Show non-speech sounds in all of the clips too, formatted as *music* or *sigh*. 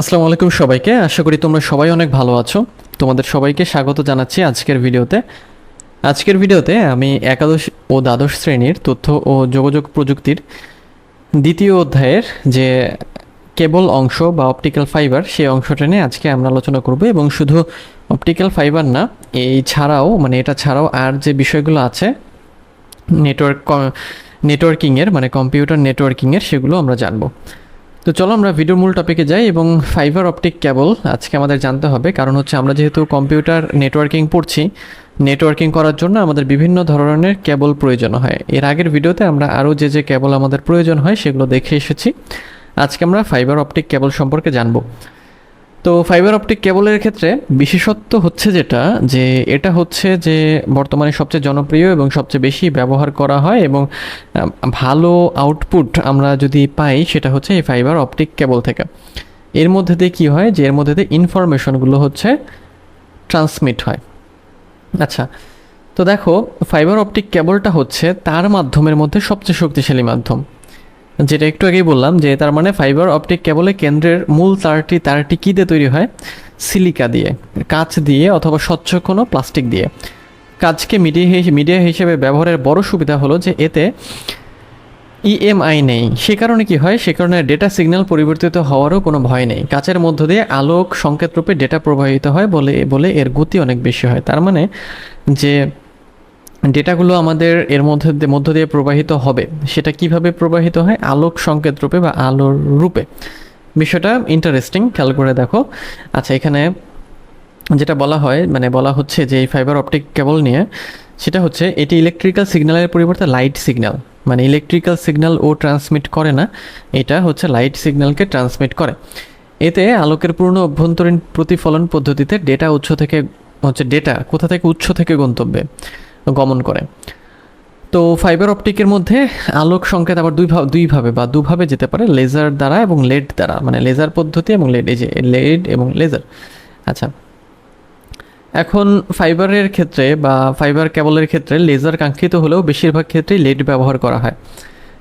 আসসালামু আলাইকুম সবাইকে। আশা করি তোমরা সবাই অনেক ভালো আছো। তোমাদের সবাইকে স্বাগত জানাচ্ছি আজকের ভিডিওতে। আজকের ভিডিওতে আমি একাদশ ও দ্বাদশ শ্রেণির তথ্য ও যোগাযোগ প্রযুক্তির দ্বিতীয় অধ্যায়ের যে কেবল অংশ বা অপটিক্যাল ফাইবার, সেই অংশটা নিয়ে আজকে আমরা আলোচনা করব এবং শুধু অপটিক্যাল ফাইবার না, এই ছাড়াও মানে এটা ছাড়াও আর যে বিষয়গুলো আছে, নেটওয়ার্ক, নেটওয়ার্কিংয়ের মানে কম্পিউটার নেটওয়ার্কিংয়ের, সেগুলো আমরা জানব। তো চলো আমরা ভিডিওর মূল টপিকে যাই এবং ফাইবার অপটিক কেবল আজকে আমাদের জানতে হবে। কারণ হচ্ছে আমরা যেহেতু কম্পিউটার নেটওয়ার্কিং পড়ছি নেটওয়ার্কিং করার জন্য আমাদের বিভিন্ন ধরনের কেবল প্রয়োজন হয়। এর আগের ভিডিওতে আমরা আরও যে যে কেবল আমাদের প্রয়োজন হয় সেগুলো দেখে এসেছি। আজকে আমরা ফাইবার অপটিক কেবল সম্পর্কে জানব। তো ফাইবার অপটিক কেবলের ক্ষেত্রে বিশেষত্ব হচ্ছে যেটা, যে এটা হচ্ছে যে বর্তমানে সবচেয়ে জনপ্রিয় এবং সবচেয়ে বেশি ব্যবহার করা হয় এবং ভালো আউটপুট আমরা যদি পাই সেটা হচ্ছে এই ফাইবার অপটিক কেবল থেকে। এর মধ্যে দিয়ে কী হয় যে এর মধ্যে দিয়ে ইনফরমেশনগুলো হচ্ছে ট্রান্সমিট হয়। আচ্ছা তো দেখো ফাইবার অপটিক কেবলটা হচ্ছে তার মাধ্যমের মধ্যে সবচেয়ে শক্তিশালী মাধ্যম। যেটা একটু আগেই বললাম যে তার মানে ফাইবার অপটিক কেবলে কেন্দ্রের মূল তারটি তারটি কী দিয়ে তৈরি হয়? সিলিকা দিয়ে। কাঁচ দিয়ে অথবা স্বচ্ছ কোনো প্লাস্টিক দিয়ে। কাজকে মিডিয়া মিডিয়া হিসেবে ব্যবহারের বড় সুবিধা হলো যে এতে ইএমআই নেই। সে কারণে কি হয়? সে কারণে ডেটা সিগন্যাল পরিবর্তিত হওয়ারও কোনো ভয় নেই। কাচের মধ্য দিয়ে আলোক সংকেত রূপে ডেটা প্রবাহিত হয় বলে বলে এর গতি অনেক বেশি হয়। তার মানে যে ডেটাগুলো আমাদের এর মধ্যে মধ্য দিয়ে প্রবাহিত হবে, সেটা কীভাবে প্রবাহিত হয়? আলোক সংকেত রূপে বা আলোর রূপে। বিষয়টা ইন্টারেস্টিং খেয়াল করে দেখো। আচ্ছা এখানে যেটা বলা হয় মানে বলা হচ্ছে যে এই ফাইবার অপটিক কেবল নিয়ে, সেটা হচ্ছে এটি ইলেকট্রিক্যাল সিগন্যালের পরিবর্তে লাইট সিগন্যাল মানে ইলেকট্রিক্যাল সিগন্যাল ও ট্রান্সমিট করে না, এটা হচ্ছে লাইট সিগন্যালকে ট্রান্সমিট করে। এতে আলোকের পূর্ণ অভ্যন্তরীণ প্রতিফলন পদ্ধতিতে ডেটা উৎস থেকে, হচ্ছে ডেটা কোথা থেকে উৎস থেকে গন্তব্যে? গমন করে। তো ফাইবার অপটিকের মধ্যে আলোক সংকেত আবার দুই ভাব দুইভাবে বা দুভাবে যেতে পারে লেজার দ্বারা এবং লেড দ্বারা মানে লেজার পদ্ধতি এবং লেড এই যে লেড এবং লেজার আচ্ছা। এখন ফাইবারের ক্ষেত্রে বা ফাইবার কেবলের ক্ষেত্রে লেজার কাঙ্ক্ষিত হলেও বেশিরভাগ ক্ষেত্রেই লেড ব্যবহার করা হয়।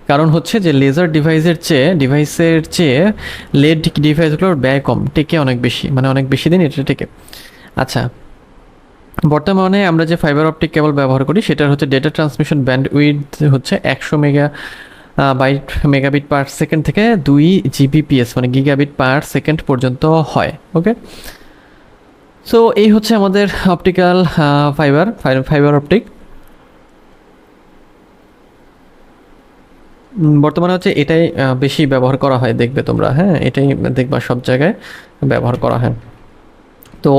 কারণ হচ্ছে যে লেজার ডিভাইসের চেয়ে ডিভাইসের চেয়ে লেড ডিভাইসগুলোর ব্যয় কম, টেকে অনেক বেশি মানে অনেক বেশি দিন এটা টেকে। আচ্ছা। বর্তমানে আমরা যে ফাইবার অপটিক কেবল ব্যবহার করি, সেটার হচ্ছে ডেটা ট্রান্সমিশন ব্যান্ড উইথ হচ্ছে একশো mega byte megabit per second থেকে দুই জিবিপিএস মানে গিগাবিট পার সেকেন্ড পর্যন্ত হয় ওকে সো এই হচ্ছে আমাদের অপটিক্যাল ফাইবার ফাইবার অপটিক বর্তমানে হচ্ছে এটাই বেশি ব্যবহার করা হয়, দেখবে তোমরা হ্যাঁ? এটাই দেখবা সব জায়গায় ব্যবহার করা হয়। তো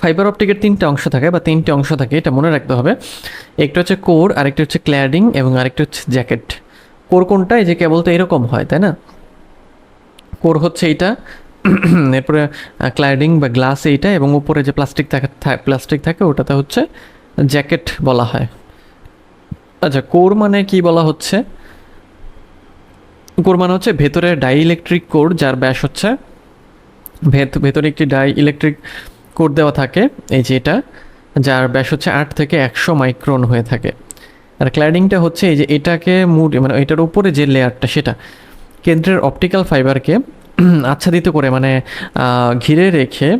ফাইবার অপটিকের তিনটে অংশ থাকে বা তিনটে অংশ থাকে, এটা মনে রাখতে হবে। একটা হচ্ছে কোর আরেকটা হচ্ছে ক্ল্যাডিং এবং আরেকটা হচ্ছে জ্যাকেট কোর কোনটা? এই যে কেবল তো এরকম হয়, তাই না? কোর হচ্ছে এইটা, *clears throat* এরপরে ক্ল্যাডিং বা গ্লাস এইটা এবং উপরে যে প্লাস্টিক থাকে প্লাস্টিক থাকে ওটাতে হচ্ছে জ্যাকেট বলা হয়। আচ্ছা কোর মানে কি বলা হচ্ছে? কোর মানে হচ্ছে ভেতরে ডাই ইলেকট্রিক কোর যার ব্যাস হচ্ছে ভেত- ভেতরে একটি ডাই ইলেকট্রিক কোড দেওয়া থাকে, এই যে এটা, যার ব্যাস হচ্ছে আট থেকে একশো মাইক্রন হয়ে থাকে। আর ক্ল্যাডিংটা হচ্ছে এই যে এটাকে মুড মানে এটার উপরে যে লেয়ারটা, সেটা কেন্দ্রের অপটিক্যাল ফাইবারকে *clears throat* আচ্ছাদিত করে মানে ঘিরে রেখে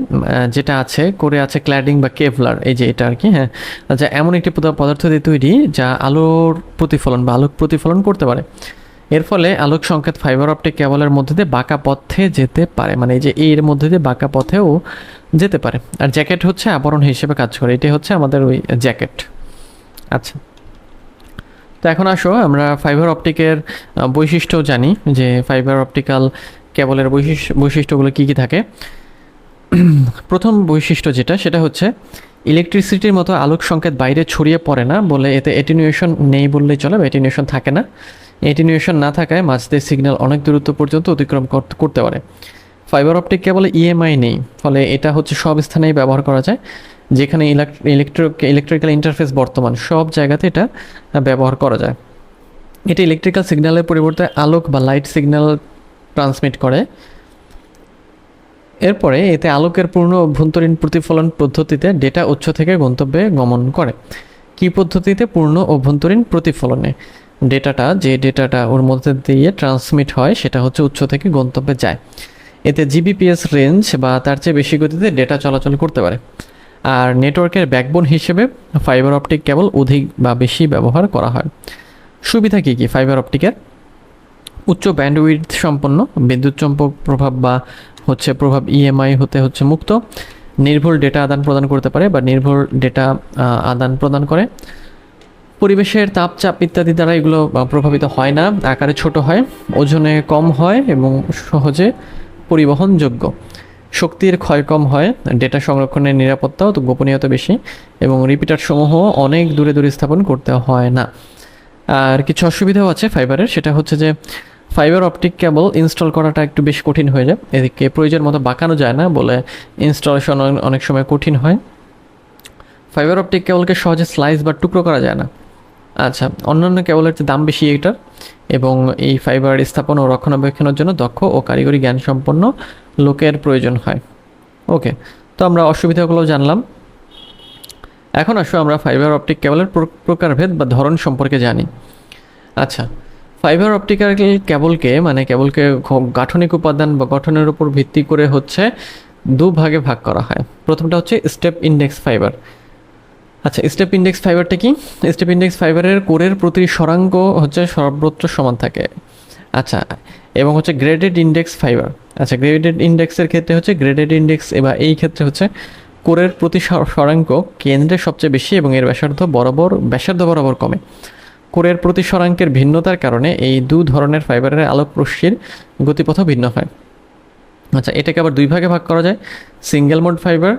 যেটা আছে, করে আছে ক্ল্যাডিং বা কেভলার, এই যে এটা আর কি হ্যাঁ। যা এমন একটি পদা- পদার্থ দিয়ে তৈরি যা আলোর প্রতিফলন বা আলোক প্রতিফলন করতে পারে। এর ফলে আলোক সংকেত ফাইবার অপটিক কেবলের মধ্যে দিয়ে বাঁকা পথে যেতে পারে। মানে এই যে এর মধ্যে দিয়ে বাঁকা পথেও যেতে পারে। আর জ্যাকেট হচ্ছে আবরণ হিসেবে কাজ করে। এটাই হচ্ছে আমাদের ওই জ্যাকেট। আচ্ছা। তো এখন আসো, আমরা ফাইবার অপটিকের বৈশিষ্ট্য জানি যে ফাইবার অপটিক্যাল কেবলের বৈশিষ্ট্য, বৈশিষ্ট্যগুলো কী কী থাকে। প্রথম বৈশিষ্ট্য যেটা, সেটা হচ্ছে ইলেকট্রিসিটির মতো আলোক সংকেত বাইরে ছড়িয়ে পড়ে না বলে এতে এটিনিউশন নেই বললেই চলে বা এটিনিউশন থাকে না। এটিনিউশন না থাকায় মাঝদের সিগন্যাল অনেক দূরত্ব পর্যন্ত অতিক্রম করতে পারে। ফাইবার অপটিক কেবলে ইএমআই নেই, ফলে এটা হচ্ছে সব স্থানেই ব্যবহার করা যায়, যেখানে ইলেকট্রিক ইলেকট্রিক্যাল ইন্টারফেস বর্তমান, সব জায়গাতে এটা ব্যবহার করা যায়। এটা ইলেকট্রিক্যাল সিগন্যালের পরিবর্তে আলোক বা লাইট সিগন্যাল ট্রান্সমিট করে। এরপরে এতে আলোকের পূর্ণ অভ্যন্তরীণ প্রতিফলন পদ্ধতিতে ডেটা উৎস থেকে গন্তব্যে গমন করে। কি পদ্ধতিতে পূর্ণ অভ্যন্তরীণ প্রতিফলনে? ডেটাটা, যে ডেটাটা ওর মধ্যে দিয়ে ট্রান্সমিট হয়, সেটা হচ্ছে উৎস থেকে গন্তব্যে যায়। এতে জিবিপিএস রেঞ্জ বা তার চেয়ে বেশি গতিতে ডেটা চলাচল করতে পারে। আর নেটওয়ার্কের ব্যাকবোন হিসেবে ফাইবার অপটিক কেবল অধিক বা বেশি ব্যবহার করা হয়। সুবিধা কী কী ফাইবার অপটিকের উচ্চ ব্যান্ডউইথ সম্পন্ন, বিদ্যুৎ চম্পক প্রভাব বা হচ্ছে প্রভাব ইএমআই হতে হচ্ছে মুক্ত, নির্ভুল ডেটা আদান প্রদান করতে পারে বা নির্ভুল ডেটা আদান প্রদান করে। পরিবেশের তাপ চাপ ইত্যাদি দ্বারা এগুলো প্রভাবিত হয় না। আকারে ছোট হয়, ওজনে কম হয় এবং সহজে পরিবহনযোগ্য। শক্তির ক্ষয় কম হয়, ডেটা সংরক্ষণের নিরাপত্তাও তো গোপনীয়তা বেশি এবং রিপিটার সমূহ অনেক দূরে দূরে স্থাপন করতে হয় না। আর কিছু অসুবিধাও আছে ফাইবারের, সেটা হচ্ছে যে ফাইবার অপটিক কেবল ইনস্টল করাটা একটু বেশ কঠিন হয়ে যায়। এদিকে প্রয়োজন মতো বাঁকানো যায় না বলে ইনস্টলেশন অনেক সময় কঠিন হয়। ফাইবার অপটিক কেবলকে সহজে স্লাইস বা টুকরো করা যায় না। আচ্ছা অন্যান্য কেবলের দাম বেশি এটার এবং এই ফাইবার স্থাপন ও রক্ষণাবেক্ষণের জন্য দক্ষ ও কারিগরি জ্ঞান সম্পন্ন লোকের প্রয়োজন হয়। ওকে, তো আমরা অসুবিধাগুলো জানলাম। এখন আসো আমরা ফাইবার অপটিক কেবলের প্রকারভেদ বা ধরন সম্পর্কে জানি। আচ্ছা ফাইবার অপটিক্যাল কেবলকে মানে কেবলকে গাঠনিক উপাদান বা গঠনের উপর ভিত্তি করে হচ্ছে দু ভাগে ভাগ করা হয়। প্রথমটা হচ্ছে স্টেপ ইন্ডেক্স ফাইবার আচ্ছা স্টেপ ইন্ডেক্স ফাইবারটা কি? স্টেপ ইন্ডেক্স ফাইবারের কোরের প্রতি সরাঙ্গ হচ্ছে সর্বত্র সমান থাকে। আচ্ছা এবং হচ্ছে গ্রেডেড ইন্ডেক্স ফাইবার আচ্ছা গ্রেডেড ইন্ডেক্সের ক্ষেত্রে হচ্ছে গ্রেডেড ইন্ডেক্স এবার এই ক্ষেত্রে হচ্ছে কোরের প্রতি সরাঙ্ক কেন্দ্রে সবচেয়ে বেশি এবং এর ব্যাসার্ধ বরাবর ব্যাসার্ধ বরাবর কমে। কোরের প্রতি সরাঙ্কের ভিন্নতার কারণে এই দু ধরনের ফাইবারের আলোক রশ্মির গতিপথও ভিন্ন হয়। আচ্ছা এটাকে আবার দুই ভাগে ভাগ করা যায়। Single mode fibre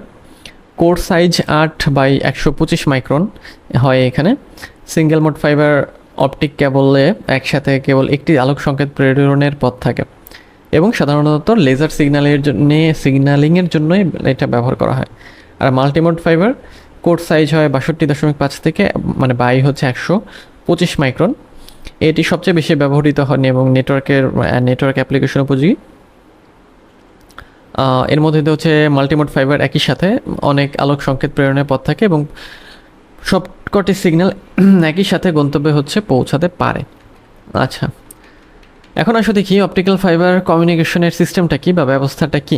core size আট বাই একশো পঁচিশ মাইক্রন হয় এখানে। সিঙ্গেল মোড ফাইবার অপটিক কেবলে একসাথে কেবল একটি আলোক সংকেত প্রেরণের পথ থাকে এবং সাধারণত লেজার সিগন্যালের জন্য সিগন্যালিংয়ের জন্যই এটা ব্যবহার করা হয়। আর মাল্টিমোড ফাইবার কোড সাইজ হয় বাষট্টি দশমিক পাঁচ থেকে মানে বাই হচ্ছে একশো পঁচিশ মাইক্রন। এটি সবচেয়ে বেশি ব্যবহৃত হয় এবং নেটওয়ার্কের নেটওয়ার্ক অ্যাপ্লিকেশন উপযোগী। এর মধ্যে হচ্ছে মাল্টিমোড ফাইবার একই সাথে অনেক আলোক সংকেত প্রেরণের পথ থাকে এবং সবকটি সিগন্যাল *clears throat* একই সাথে গন্তব্যে হচ্ছে পৌঁছাতে পারে। আচ্ছা এখন আসলে দেখি অপটিক্যাল ফাইবার কমিউনিকেশনের সিস্টেমটা কি বা ব্যবস্থাটা কি।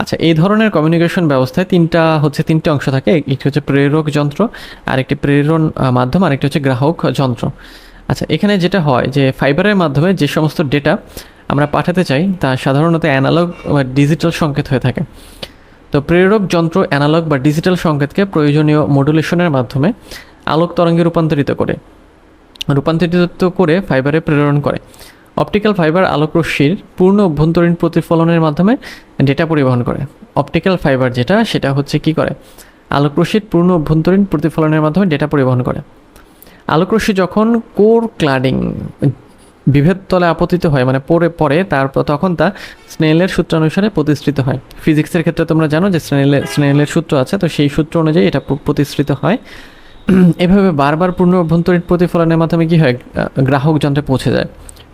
আচ্ছা এই ধরনের কমিউনিকেশন ব্যবস্থায় তিনটা হচ্ছে তিনটে অংশ থাকে, একটি হচ্ছে প্রেরক যন্ত্র আর একটি প্রেরণ মাধ্যম আর একটি হচ্ছে গ্রাহক যন্ত্র। আচ্ছা এখানে যেটা হয় যে ফাইবারের মাধ্যমে যে সমস্ত ডেটা আমরা পাঠাতে চাই, তা সাধারণত অ্যানালগ বা ডিজিটাল সংকেত হয়ে থাকে। তো প্রেরক যন্ত্র অ্যানালগ বা ডিজিটাল সংকেতকে প্রয়োজনীয় মডুলেশনের মাধ্যমে আলোক তরঙ্গে রূপান্তরিত করে। রূপান্তরিত করে ফাইবারে প্রেরণ করে। অপটিক্যাল ফাইবার আলোক রশ্মির পূর্ণ অভ্যন্তরীণ প্রতিফলনের মাধ্যমে ডেটা পরিবহন করে। অপটিক্যাল ফাইবার যেটা, সেটা হচ্ছে কি করে? আলোক রশ্মির পূর্ণ অভ্যন্তরীণ প্রতিফলনের মাধ্যমে ডেটা পরিবহন করে। আলোক রশ্মি যখন কোর ক্লাডিং বিভেদ তলে আপতিত হয় মানে পরে পরে তারপর তখন তা স্নেলের সূত্রানুসারে প্রতিষ্ঠিত হয়। ফিজিক্সের ক্ষেত্রে তোমরা জানো যে স্নেলের স্নেলের সূত্র আছে, তো সেই সূত্র অনুযায়ী এটা প্রতিষ্ঠিত হয়। *clears throat* এভাবে বারবার পূর্ণ অভ্যন্তরীণ প্রতিফলনের মাধ্যমে কি হয়? গ্রাহক যন্ত্রে পৌঁছে যায়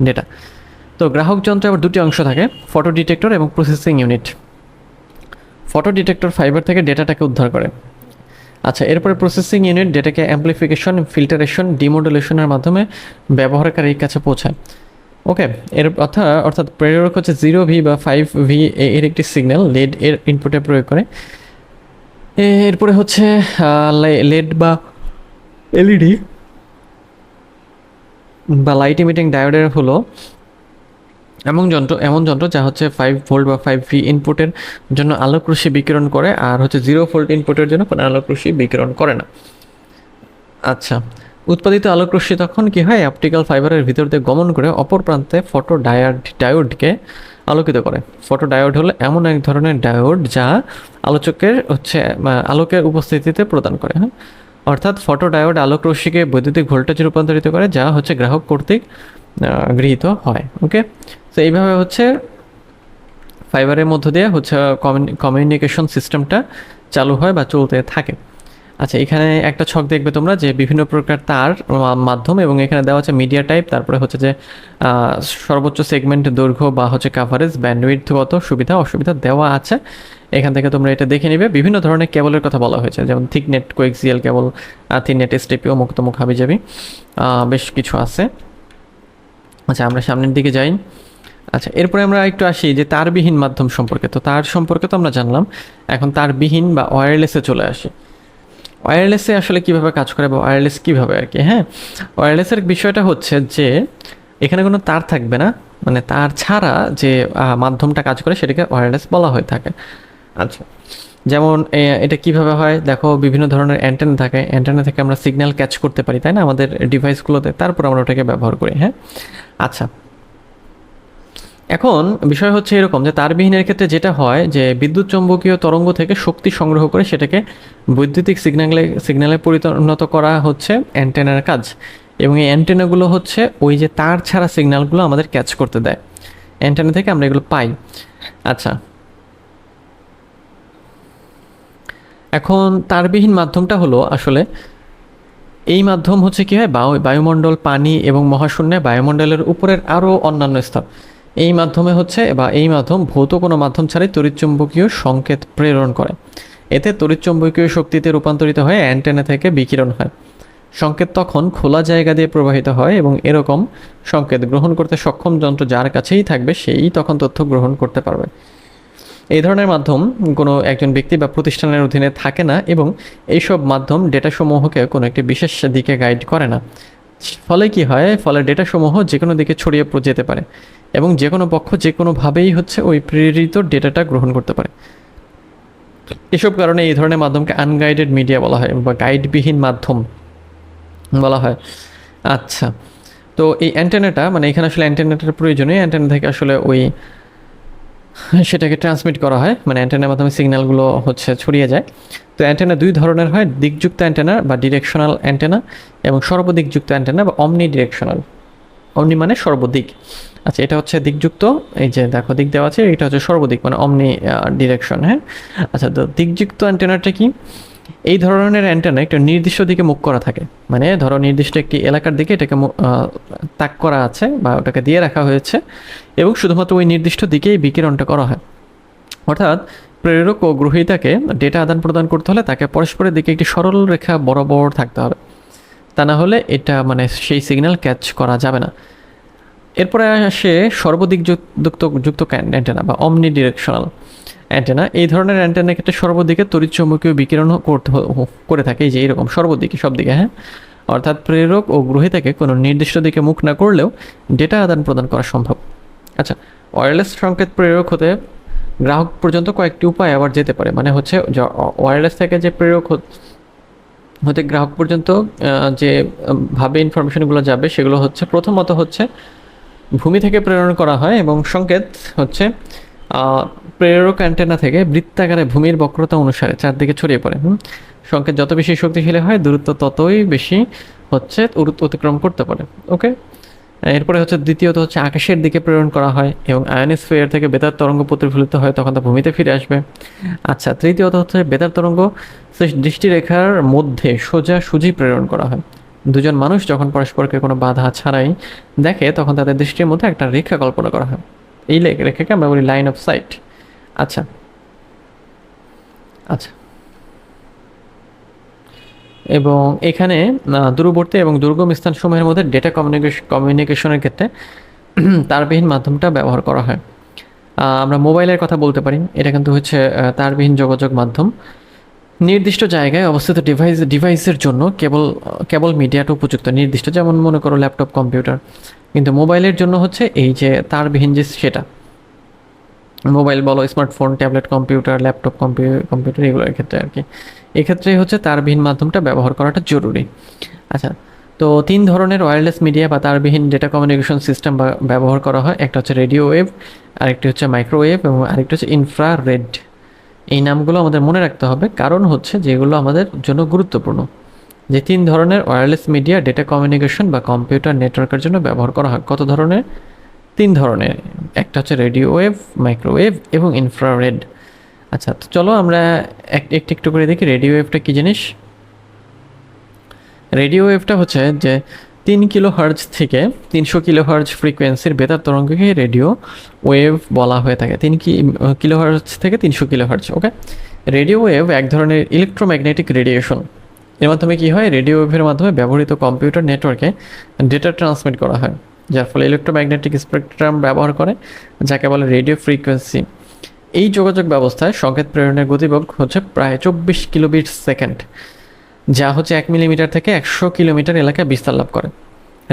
ডেটা তো গ্রাহক যন্ত্রে আবার দুটি অংশ থাকে ফটো ডিটেক্টর এবং processing unit photo detector fibre থেকে ডেটাটাকে উদ্ধার করে। আচ্ছা এরপরে প্রসেসিং ইউনিট ডেটাকে অ্যাম্প্লিফিকেশন ফিল্টারেশন ডিমোডুলেশনের মাধ্যমে ব্যবহারকারীর কাছে পৌঁছায়। ওকে এর অর্থাৎ অর্থাৎ প্রেরক হচ্ছে জিরো ভি বা ফাইভ ভি এর একটি সিগন্যাল লেড এর ইনপুটে প্রয়োগ করে। এরপরে হচ্ছে লেড বা এলইডি বা লাইট ইমিটিং ডায়োডের হলো এমন যন্ত্র এমন যন্ত্র যা হচ্ছে ফাইভ ভোল্ট বা ফাইভ ভি ইনপুটের জন্য আলোক রশ্মি বিকিরণ করে আর হচ্ছে জিরো ভোল্ট ইনপুটের জন্য কোনো আলোক রশ্মি বিকিরণ করে না। আচ্ছা উৎপাদিত আলোক রশ্মি তখন কী হয়? অপটিক্যাল ফাইবারের ভিতর দিয়ে গমন করে অপর প্রান্তে ফটো ডায়োড ডায়োডকে আলোকিত করে। ফটো ডায়োড হলো এমন এক ধরনের ডায়োড যা আলোচকের হচ্ছে আলোকের উপস্থিতিতে প্রদান করে হ্যাঁ? অর্থাৎ ফটো ডায়োড আলোক রশ্মিকে বৈদ্যুতিক ভোল্টেজে রূপান্তরিত করে, যা হচ্ছে গ্রাহক কর্তৃক গৃহীত হয় ওকে তো এইভাবে হচ্ছে ফাইবারের মধ্য দিয়ে হচ্ছে কমিউনিকেশন সিস্টেমটা চালু হয় বা চলতে থাকে। আচ্ছা এখানে একটা ছক দেখবে তোমরা যে বিভিন্ন প্রকার তার মাধ্যম এবং এখানে দেওয়া আছে মিডিয়া টাইপ তারপরে হচ্ছে যে সর্বোচ্চ সেগমেন্ট দৈর্ঘ্য বা হচ্ছে কাভারেজ ব্যান্ডউইথগত সুবিধা, অসুবিধা দেওয়া আছে। এখান থেকে তোমরা এটা দেখে নিবে। বিভিন্ন ধরনের কেবলের কথা বলা হয়েছে, যেমন থিক থিকনেট কোয়েক্সিয়াল কেবল থিকনেট এসটিপিও মুক্ত মুখ হাবিজাবি বেশ কিছু আছে। আচ্ছা আমরা সামনের দিকে যাই। আচ্ছা এরপরে আমরা একটু আসি যে তারবিহীন মাধ্যম সম্পর্কে। তো তার সম্পর্কে তো আমরা জানলাম, এখন তারবিহীন বা ওয়্যারলেসে চলে আসি। ওয়্যারলেসে আসলে কীভাবে কাজ করে বা ওয়্যারলেস কীভাবে আর কি হ্যাঁ? ওয়্যারলেসের বিষয়টা হচ্ছে যে, এখানে কোনো তার থাকবে না মানে তার ছাড়া যে মাধ্যমটা কাজ করে সেটাকে ওয়্যারলেস বলা হয়ে থাকে। আচ্ছা যেমন এটা কীভাবে হয়? দেখো, বিভিন্ন ধরনের অ্যান্টেনা থাকে। অ্যান্টেনা থেকে আমরা সিগন্যাল ক্যাচ করতে পারি, তাই না? আমাদের ডিভাইসগুলোতে তারপর আমরা ওটাকে ব্যবহার করি হ্যাঁ? আচ্ছা এখন বিষয় হচ্ছে এরকম যে তারবিহীনের ক্ষেত্রে যেটা হয় যে বিদ্যুৎ চৌম্বকীয় তরঙ্গ থেকে শক্তি সংগ্রহ করে সেটাকে বৈদ্যুতিক সিগন্যালে সিগন্যালে পরিণত করা হচ্ছে অ্যান্টেনার কাজ। এবং এই অ্যান্টেনাগুলো হচ্ছে ওই যে তার ছাড়া সিগন্যালগুলো আমাদের ক্যাচ করতে দেয়। অ্যান্টেনা থেকে আমরা এগুলো পাই। আচ্ছা। এখন তারবিহীন মাধ্যমটা হলো আসলে এই মাধ্যম হচ্ছে কি হয়? বায়ু, বায়ুমণ্ডল, পানি এবং মহাশূন্যে বায়ুমণ্ডলের উপরের আরও অন্যান্য স্তর। এই মাধ্যমে হচ্ছে বা এই মাধ্যম ভৌত কোনো মাধ্যম ছাড়াই তড়িৎচুম্বকীয় সংকেত প্রেরণ করে। এতে তড়িৎচুম্বকীয় শক্তিতে রূপান্তরিত হয়ে অ্যান্টেনা থেকে বিকিরণ হয়। সংকেত তখন খোলা জায়গা দিয়ে প্রবাহিত হয় এবং এরকম সংকেত গ্রহণ করতে সক্ষম যন্ত্র যার কাছেই থাকবে সেই তখন তথ্য গ্রহণ করতে পারবে। এই ধরনের মাধ্যম কোনো একজন ব্যক্তি বা প্রতিষ্ঠানের অধীনে থাকে না এবং এইসব মাধ্যম ডেটাসমূহকে কোনো একটি বিশেষ দিকে গাইড করে না। ফলে কি হয়? ফলে ডেটাসমূহ যে কোনো দিকে ছড়িয়ে যেতে পারে এবং যে কোনো পক্ষ যে কোনোভাবেই হচ্ছে ওই প্রেরিত ডেটাটা গ্রহণ করতে পারে। এসব কারণে এই ধরনের মাধ্যমকে আনগাইডেড মিডিয়া বলা হয় বা গাইডবিহীন মাধ্যম বলা হয়। আচ্ছা তো এই অ্যান্টেনাটা মানে এখানে আসলে অ্যান্টেনাটার প্রয়োজনে অ্যান্টেনা থেকে আসলে ওই *laughs* সেটাকে ট্রান্সমিট করা হয় মানে অ্যান্টেনার মাধ্যমে সিগন্যালগুলো হচ্ছে ছড়িয়ে যায়। তো অ্যান্টেনা দুই ধরনের হয়, দিকযুক্ত অ্যান্টেনা বা ডিরেকশনাল অ্যান্টেনা এবং সর্বদিকযুক্ত অ্যান্টেনা বা অমনি ডিরেকশনাল অমনি মানে সর্বদিক। আচ্ছা এটা হচ্ছে দিকযুক্ত, এই যে দেখো দিক দেওয়া আছে, এটা হচ্ছে সর্বদিক মানে অমনি ডিরেকশন হ্যাঁ? আচ্ছা তো দিকযুক্ত অ্যান্টেনাটা কি? এই ধরনের অ্যান্টেনা একটা নির্দিষ্ট দিকে মুখ করা থাকে। মানে ধরো নির্দিষ্ট একটি এলাকার দিকে এটাকে তাক করা আছে বা ওটাকে দিয়ে রাখা হয়েছে এবং শুধুমাত্র ওই নির্দিষ্ট দিকেই বিকিরণটা করা হয়। অর্থাৎ প্রেরক ও গ্রহীতাকে ডেটা আদান প্রদান করতে হলে তাকে পরস্পরের দিকে একটি সরল রেখা বরাবর থাকতে হবে। তা না হলে এটা মানে সেই সিগন্যাল ক্যাচ করা যাবে না। এরপরে আসে সর্বদিক যুক্ত যুক্ত অ্যান্টেনা বা অমনি ডিরেকশনাল অ্যান্টেনা। এই ধরনের অ্যান্টেনার ক্ষেত্রে সর্বদিকে তড়িৎচুম্বকীয় বিকিরণ করতে করে থাকে। যে এরকম সর্বদিকে সব দিকে হ্যাঁ? অর্থাৎ প্রেরক ও গ্রহীতাকে কোনো নির্দিষ্ট দিকে মুখ না করলেও ডেটা আদান প্রদান করা সম্ভব। আচ্ছা ওয়্যারলেস সংকেত প্রেরক হতে গ্রাহক পর্যন্ত কয়েকটি উপায় আবার যেতে পারে। মানে হচ্ছে ওয়্যারলেস থেকে যে প্রেরক হতে গ্রাহক পর্যন্ত যে ভাবে ইনফরমেশনগুলো যাবে, সেগুলো হচ্ছে প্রথমত হচ্ছে ভূমি থেকে প্রেরণ করা হয় এবং সংকেত হচ্ছে প্রেরক অ্যান্টেনা থেকে বৃত্তাকারে ভূমির বক্রতা অনুসারে চারদিকে ছড়িয়ে পড়ে? সংকেত যত বেশি শক্তিশালী হয়, দূরত্ব ততই বেশি হচ্ছে অতিক্রম করতে পারে, ওকে? এরপরে হচ্ছে দ্বিতীয়ত হচ্ছে আকাশের দিকে প্রেরণ করা হয় এবং আয়নিস্ফিয়ার থেকে বেতার তরঙ্গ প্রতিফলিত হয়, তখন তা ভূমিতে ফিরে আসবে। আচ্ছা তৃতীয়ত হচ্ছে বেতার তরঙ্গ দৃষ্টিরেখার মধ্যে সোজা সুজি প্রেরণ করা হয়। দুজন মানুষ যখন পরস্পরকে কোনো বাধা ছাড়াই দেখে, তখন তাদের দৃষ্টির মধ্যে একটা রেখা কল্পনা করা হয়। এই রেখাকে আমরা বলি লাইন অফ সাইট আচ্ছা। আচ্ছা। এবং এখানে দূরবর্তী এবং দুর্গম স্থানসমূহের মধ্যে ডেটা কমিউনিকেশন কমিউনিকেশনের ক্ষেত্রে *clears throat* তারবিহীন মাধ্যমটা ব্যবহার করা হয়। আমরা মোবাইলের কথা বলতে পারি। এটা কিন্তু হচ্ছে তারবিহীন যোগাযোগ মাধ্যম। নির্দিষ্ট জায়গায় অবস্থিত ডিভাইস ডিভাইসের জন্য কেবল কেবল মিডিয়াটা উপযুক্ত। নির্দিষ্ট যেমন মনে করো ল্যাপটপ কম্পিউটার কিন্তু মোবাইলের জন্য হচ্ছে এই যে তারবিহীন যে সেটা। মোবাইল বলো, smartphone, tablet, computer, laptop computer এগুলোর ক্ষেত্রে আর কি এক্ষেত্রে হচ্ছে তারবিহীন মাধ্যমটা ব্যবহার করাটা জরুরি। আচ্ছা তো তিন ধরনের ওয়্যারলেস মিডিয়া বা তারবিহীন ডেটা কমিউনিকেশন সিস্টেম ব্যবহার করা হয়। একটা হচ্ছে রেডিও ওয়েভ আরেকটি হচ্ছে মাইক্রোওয়েভ এবং আরেকটি হচ্ছে ইনফ্রারেড এই নামগুলো আমাদের মনে রাখতে হবে। কারণ হচ্ছে যেগুলো আমাদের জন্য গুরুত্বপূর্ণ। যে তিন ধরনের ওয়্যারলেস মিডিয়া ডেটা কমিউনিকেশন বা কম্পিউটার নেটওয়ার্কের জন্য ব্যবহার করা হয়। কত ধরনের? তিন ধরনের। একটা হচ্ছে রেডিও ওয়েভ মাইক্রোওয়েভ এবং ইনফ্রারেড আচ্ছা তো চলো আমরা এক- একটু একটু করে দেখি রেডিও ওয়েভটা কী জিনিস? রেডিও ওয়েভটা হচ্ছে যে তিন কিলো হার্জ থেকে তিনশো কিলো হার্জ ফ্রিকোয়েন্সির বেতার তরঙ্গকে রেডিও ওয়েভ বলা হয়ে থাকে। তিন কিলো হার্জ থেকে তিনশো kilo hertz okay radio wave এক ধরনের ইলেকট্রোম্যাগনেটিক রেডিয়েশন এর মাধ্যমে কি হয়? রেডিও ওয়েভের মাধ্যমে ব্যবহৃত কম্পিউটার নেটওয়ার্কে ডেটা ট্রান্সমিট করা হয়। যার ফলে ইলেকট্রোম্যাগনেটিক স্পেকট্রাম ব্যবহার করে, যাকে বলে রেডিও ফ্রিকোয়েন্সি। এই যোগাযোগ ব্যবস্থায় সংকেত প্রেরণের গতিবেগ হচ্ছে প্রায় চব্বিশ কিলোবিট সেকেন্ড, যা হচ্ছে এক মিলিমিটার থেকে একশো কিলোমিটার এলাকায় বিস্তার লাভ করে।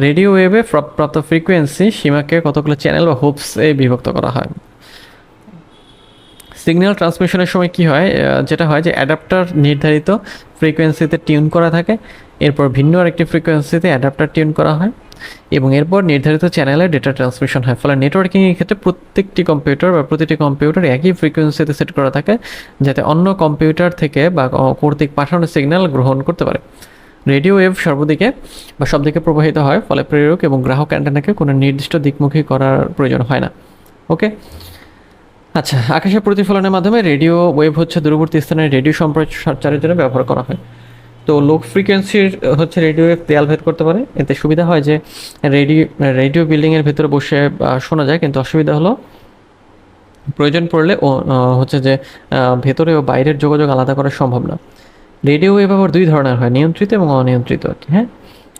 রেডিও ওয়েভে প্রাপ- প্রাপ্ত ফ্রিকোয়েন্সি সীমাকে কতগুলো চ্যানেল বা হোপসে বিভক্ত করা হয়? সিগন্যাল ট্রান্সমিশনের সময় কি হয়? যেটা হয় যে অ্যাডাপ্টার নির্ধারিত ফ্রিকোয়েন্সিতে টিউন করা থাকে, এরপর ভিন্ন আরেকটি ফ্রিকোয়েন্সিতে অ্যাডাপ্টার টিউন করা হয় এবং এরপর নির্ধারিত চ্যানেলে ডেটা ট্রান্সমিশন হয়। ফলে নেটওয়ার্কিংয়ের ক্ষেত্রে প্রত্যেকটি কম্পিউটার বা প্রতিটি কম্পিউটার একই ফ্রিকোয়েন্সিতে সেট করা থাকে, যাতে অন্য কম্পিউটার থেকে বা কর্তৃক পাঠানো সিগন্যাল গ্রহণ করতে পারে। রেডিও ওয়েভ সর্বদিকে বা সব দিকে প্রবাহিত হয়, ফলে প্রেরক এবং গ্রাহক অ্যান্টেনাকে কোনো নির্দিষ্ট দিকমুখী করার প্রয়োজন হয় না। ওকে? আচ্ছা আকাশের প্রতিফলনের মাধ্যমে রেডিও ওয়েভ হচ্ছে দূরবর্তী স্থানে রেডিও সম্প্রচারের জন্য ব্যবহার করা হয়। তো লো ফ্রিকোয়েন্সির হচ্ছে রেডিও ওয়েভ দেয়াল ভেদ করতে পারে। এতে সুবিধা হয় যে রেডিও রেডিও বিল্ডিংয়ের ভেতরে বসে শোনা যায়, কিন্তু অসুবিধা হলো প্রয়োজন পড়লে হচ্ছে যে ভেতরে ও বাইরের যোগাযোগ আলাদা করা সম্ভব না। রেডিও ওয়েভ আবার দুই ধরনের হয়, নিয়ন্ত্রিত এবং অনিয়ন্ত্রিত হ্যাঁ?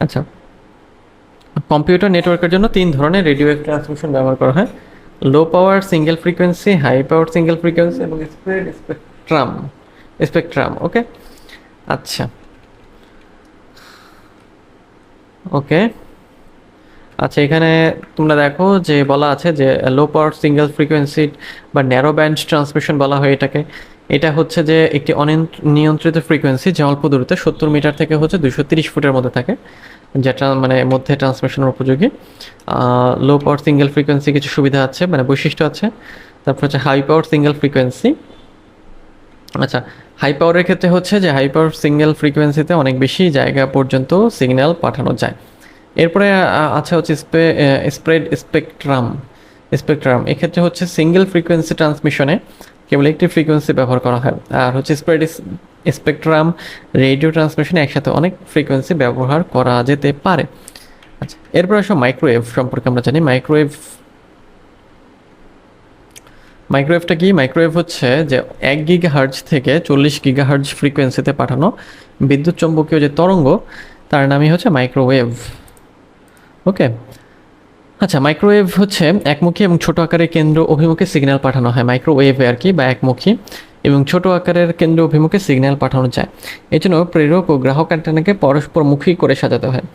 আচ্ছা। কম্পিউটার নেটওয়ার্কের জন্য তিন ধরনের রেডিও ওয়েভ ট্রান্সমিশন ব্যবহার করা হয়। Low power single frequency high power single frequency এবং স্প্রেড স্পেকট্রাম স্পেকট্রাম ওকে আচ্ছা। ওকে। আচ্ছা এখানে তোমরা দেখো যে বলা আছে যে লো পাওয়ার সিঙ্গেল ফ্রিকোয়েন্সি বা ন্যারো ব্যান্ড ট্রান্সমিশন বলা হয় এটাকে। এটা হচ্ছে যে একটি অনিয়ন্ত্রিত ফ্রিকোয়েন্সি যে অল্প দূরত্বে সত্তর মিটার থেকে হচ্ছে দুশো তিরিশ ফুটের মধ্যে থাকে। যেটা মানে মধ্যে ট্রান্সমিশনের উপযোগী। লো পাওয়ার সিঙ্গেল ফ্রিকোয়েন্সি কিছু সুবিধা আছে মানে বৈশিষ্ট্য আছে। তারপর হচ্ছে হাই পাওয়ার সিঙ্গেল ফ্রিকোয়েন্সি আচ্ছা হাই পাওয়ারের ক্ষেত্রে হচ্ছে যে হাই পাওয়ার সিঙ্গেল ফ্রিকোয়েন্সিতে অনেক বেশি জায়গা পর্যন্ত সিগন্যাল পাঠানো যায়। এরপরে আছে হচ্ছে স্পে স্প্রেড স্পেকট্রাম স্পেকট্রাম এক্ষেত্রে হচ্ছে সিঙ্গেল ফ্রিকোয়েন্সি ট্রান্সমিশনে কেবল একটি ফ্রিকোয়েন্সি ব্যবহার করা হয়। আর হচ্ছে স্প্রেড স্পেকট্রাম রেডিও ট্রান্সমিশনে একসাথে অনেক ফ্রিকোয়েন্সি ব্যবহার করা যেতে পারে। আচ্ছা এরপর আসো মাইক্রোওয়েভ সম্পর্কে আমরা জানি। মাইক্রোওয়েভ মাইক্রোওয়েভটা কি? মাইক্রোওয়েভ হচ্ছে যে এক গিগা হার্জ থেকে চল্লিশ গিগা হার্জ ফ্রিকোয়েন্সিতে পাঠানো বিদ্যুৎ চৌম্বকীয় যে তরঙ্গ, তার নামই হচ্ছে মাইক্রোওয়েভ ওকে আচ্ছা মাইক্রোওয়েভ হচ্ছে একমুখী এবং ছোট আকারের কেন্দ্র অভিমুখে সিগন্যাল পাঠানো হয়। মাইক্রোওয়েভে আর কি, বা একমুখী এবং ছোট আকারের কেন্দ্র অভিমুখে সিগন্যাল পাঠানো যায়। এই জন্য প্রেরক ও গ্রাহক অ্যান্টেনাকে পরস্পরমুখী করে সাজাতে হয়।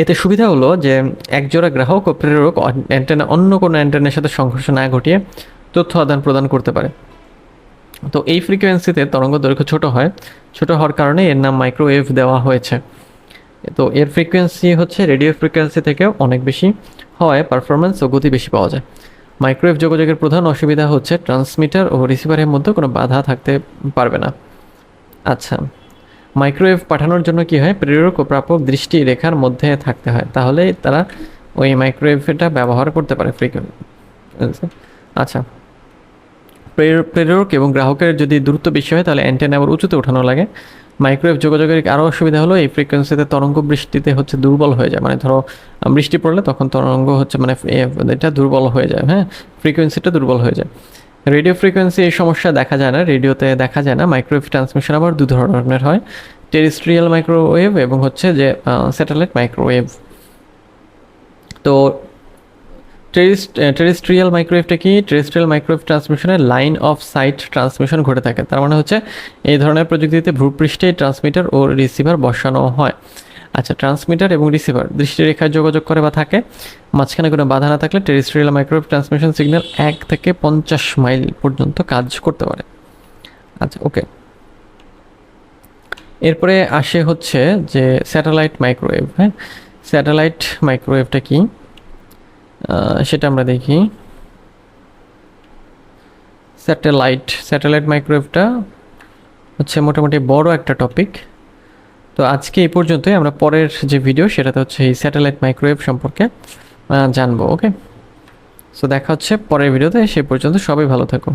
এতে সুবিধা হলো যে একজোড়া গ্রাহক ও প্রেরক অ্যান্টেনা অন্য কোনো অ্যান্টেনার সাথে সংঘর্ষ না ঘটিয়ে তথ্য আদান প্রদান করতে পারে। তো এই ফ্রিকোয়েন্সিতে তরঙ্গ দৈর্ঘ্য ছোট হয়। ছোট হওয়ার কারণে এর নাম মাইক্রোওয়েভ দেওয়া হয়েছে। তো এর ফ্রিকোয়েন্সি হচ্ছে রেডিও ফ্রিকোয়েন্সি থেকে অনেক বেশি হয় পারফরমেন্স ও গতি বেশি পাওয়া যায়। মাইক্রোওয়েভ যোগাযোগের প্রধান অসুবিধা হচ্ছে ট্রান্সমিটার ও রিসিভারের মধ্যে কোনো বাধা থাকতে পারবে না। আচ্ছা মাইক্রোওয়েভ পাঠানোর জন্য কি হয়? প্রেরক ও প্রাপক দৃষ্টি রেখার মধ্যে থাকতে হয়, তাহলে তারা ওই মাইক্রোওয়েভটা ব্যবহার করতে পারে ফ্রিকোয়েন্সি আচ্ছা প্রেরক এবং গ্রাহকের যদি দূরত্ব বেশি হয়, তাহলে অ্যান্টেনা আবার উঁচুতে ওঠানো লাগে। মাইক্রোওয়েভ যোগাযোগের আরও অসুবিধা হলো, এই ফ্রিকোয়েন্সিতে তরঙ্গ বৃষ্টিতে হচ্ছে দুর্বল হয়ে যায়। মানে ধরো বৃষ্টি পড়লে তখন তরঙ্গ হচ্ছে মানে এটা দুর্বল হয়ে যায় হ্যাঁ? ফ্রিকোয়েন্সিটা দুর্বল হয়ে যায়। রেডিও ফ্রিকোয়েন্সি এই সমস্যা দেখা যায় না রেডিওতে দেখা যায় না। মাইক্রোওয়েভ ট্রান্সমিশন আবার দু ধরনের হয় টেরিস্ট্রিয়াল মাইক্রোওয়েভ এবং হচ্ছে যে স্যাটেলাইট মাইক্রোওয়েভ তো টেরিস্ট্রিয়াল মাইক্রোওয়েভটা কি? টেরিস্ট্রিয়াল মাইক্রোওয়েভ ট্রান্সমিশনে লাইন অফ সাইট ট্রান্সমিশন ঘটে থাকে। তার মানে হচ্ছে এই ধরনের প্রযুক্তিতে ভূপৃষ্ঠে ট্রান্সমিটার ও রিসিভার বসানো হয়। আচ্ছা ট্রান্সমিটার এবং রিসিভার দৃষ্টিরেখায় যোগাযোগ করে বা থাকে, মাঝখানে কোনো বাধা না থাকলে টেরিস্ট্রিয়াল মাইক্রোওয়েভ ট্রান্সমিশন সিগন্যাল এক থেকে পঞ্চাশ মাইল পর্যন্ত কাজ করতে পারে। আচ্ছা ওকে। এরপরে আসে হচ্ছে যে স্যাটেলাইট মাইক্রোওয়েভ হ্যাঁ? স্যাটেলাইট মাইক্রোওয়েভটা কি? সেটা আমরা দেখি। স্যাটেলাইট স্যাটেলাইট মাইক্রোওয়েভটা হচ্ছে মোটামুটি বড় একটা টপিক তো আজকে এই পর্যন্তই, আমরা পরের যে ভিডিও সেটাতে হচ্ছে এই স্যাটেলাইট মাইক্রোওয়েভ সম্পর্কে জানব ওকে সো দেখা হচ্ছে পরের ভিডিওতে সে পর্যন্ত সবাই ভালো থাকো।